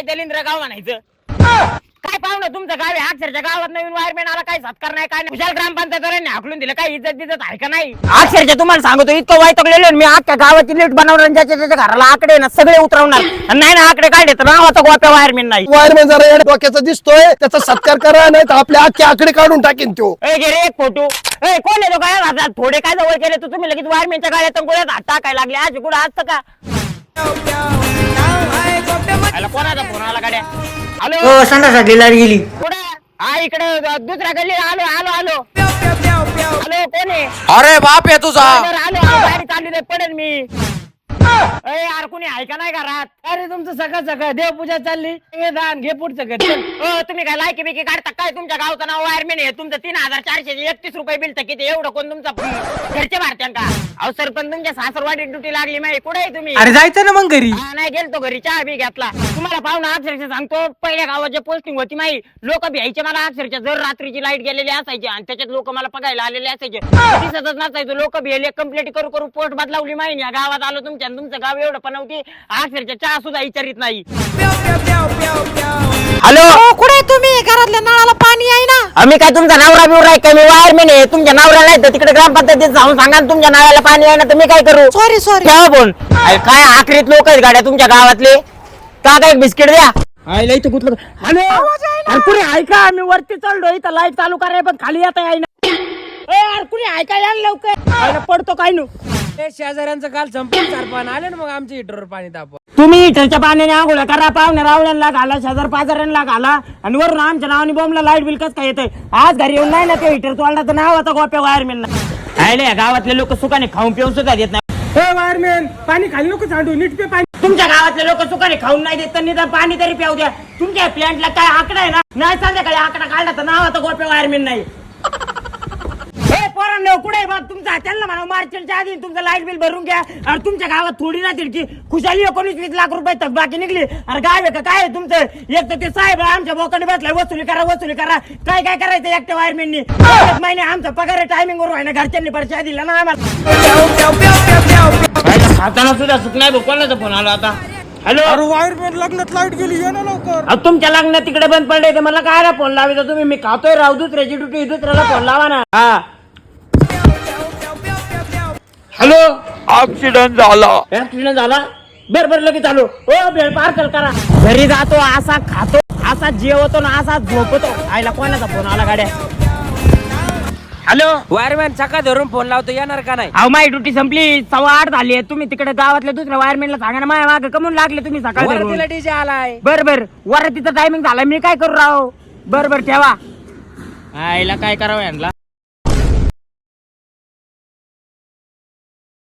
काय दलिंद्र गाव म्हणायचं. काय पाहुणं तुमचं गाव आहे अक्षरच्या गावात नवीन वायरमॅन आला काय सत्कार नाही काय नाही. खुशाल ग्रामपंचायत हाकलून दिलं काय इज्जत दिजत आहे का नाही? अक्षरच्या तुम्हाला सांगतो इतकं वाईटकलेलं मी अख्ख्या गावाची लीट बनवणार आणि ज्याच्या त्याच्या घराला आकडे ना सगळे उतरवणार. आणि नाही ना आकडे काढले तर नावाचा गोप्या वायरमॅन नाही. वायरमॅन जरा डोक्याचा दिसतोय त्याचा सत्कार करा नाही तर आपल्या आजचे आकडे काढून टाकेन तो ए घे रे एक फोटो. ए कोण येतो काय? थोडे काय जवळ केले तर तुम्ही लगेच वायरमॅनच्या गाड्यात गोळ्यात हात टाकायला लागले. आज कुठं असतं का? आला गाड्या? हॅलो हो संडासा गेल्यावर गेली. कुठं? हा इकडे दुसऱ्या गल्ली आलो आलो आलो. हॅलो कोण आहे? अरे बाप आहे तुझा. आलो आलो, गाडी चालली नाही पडेल मी. ए यार कोणी आहे का नाही घरात? अरे तुमचं सगळं सगळं. देवपूजा चालली. हे दान घे पुढचं घर. चल. तुम्ही काय लायकी बिकी काढता? काय तुमच्या गावचं नाव वायरमेन आहे? तुमचं तीन हजार चारशे एकतीस रुपये बिल तर किती? एवढं कोण तुमचा घरचे भारत्यां का? अहो सर पण तुमच्या सासरवाडी ड्युटी लागली माहिती कुठे आहे तुम्ही? अरे जायचं ना मग घरी. हा, नाही गेलतो घरी. चहा बी घेतला. तुम्हाला पाहुणा अक्षरशः सांगतो पहिल्या गावात जे पोस्टिंग होती माही लोक भ्यायचे मला अक्षरशः. जर रात्रीची लाइट गेलेली असायची आणि त्याच्यात लोक मला बघायला आलेले असायचे. दिसतच नसायचं. लोक भिले कंप्लेंट करू करू पोस्ट बदलावली माहिती या गावात आलो तुमच्या आणि तुमचं गाव एवढं पण नव्हती. अक्षरशः चहा सुद्धा विचारित नाही. हॅलो? कुठे तुम्ही? घरातल्या नळाला पाणी आहे ना? आम्ही काय तुमचा नवरा बिवरा आहे का? मी वायरमेन आहे. तुमच्या नवऱ्याला नाही तर तिकडे ग्रामपंचायतीत जाऊन सांगा ना तुमच्या नावाला पाणी आहे ना तर मी काय करू? सॉरी सॉरी फोन अरे काय आखरीत लोक आहेत गाड्या तुमच्या गावातले? का काय बिस्किट द्या? आईला इथं कुठलं हॅलो? अरे कुणी ऐका मी वरती चढलो इथं लाइट चालू कराय पण खाली येता आहे ना अरे कुणी ऐका या ना लवकर. आईला पडतो काय नु? शेजाऱ्यांचं काल संपून चार पाणी आले ना मग आमच्या हिटरवर पाणी तापवा. तुम्ही इथलच्या पाण्याने आंघोळ करा पाहुण्या रावळ्यांना घाला शेजार पाजाऱ्यांना घाला आणि वरून आमच्या नावाने बॉम्बला लाइट बिल कसं काय येतंय? आज घरी येऊन नाही ना ते हिटर तोडला तर नावाचा गोप्या वायरमॅन आयले गावातले लोक सुखाने खाऊन पिऊन सुद्धा देत नाही. वायरमॅन पाणी खाली नको सांडू नीट पे पाणी. तुमच्या गावातले लोक सुखाने खाऊन नाही देत तर निदान पाणी तरी प्याऊ द्या. तुमच्या प्लॅन्टला काय आकडा आहे ना? नाही संध्याकाळी आकडा काढला तर नावाचा गोप्या वायरमॅन नाही. हे पोरांनो कुठे बघ तुमचा त्यांना म्हणा मार्चच्या आधी तुमचं लाइट बिल भरून घ्या. आणि तुमच्या गावात थोडी ना तिरकी खुशाली एकोणीस वीस लाख रुपये तक बाकी निघली. अरे काय आहे का? काय आहे तुमचं? एक तर ते साहेब आमच्या बोकाने बसलाय वसुली करा वसुली करा. काय काय करायचं एकट्या वायरमेननी? एक महिने आमचा पगार टायमिंग वर व्हायना घरच्यांनी परिचय दिला ना आम्हाला. खाताना सुद्धा सुख नाही भाऊ कोणाचा फोन आला आता? हॅलो अरे वायरमॅन लग्नात लाइट गेली ये ना लवकर. अहो, तुमच्या लग्नात तिकडे बंद पडले तर मला काय फोन लावायचा? तुम्ही मी खातोय राव दुसऱ्याची ड्युटी दुसऱ्याला फोन लावा ना. हा. हॅलो? ऍक्सिडेंट झाला. ऍक्सिडेंट झाला? बर बर लगेच आलो. ओ भेळ पार्सल करा. घरी जातो असा खातो असा जेवतो ना असा झोपतो. आईला कोणाचा फोन आला गाड्या? हॅलो? वायरमॅन सकाळ धरून फोन लावतो येणार का नाही? अहो माझी ड्युटी संपली सव्वा आठ झाली आहे. तुम्ही तिकडे गावातल्या दुसऱ्या वायरमॅनला सांगा ना माझ्या मागे कमून लागले तुम्ही सकाळ वरतीला डीजे आलाय. बर बर. वर तिथं टायमिंग झाला मी काय करू राव? बर बर ठेवा. आईला काय करावं यांना?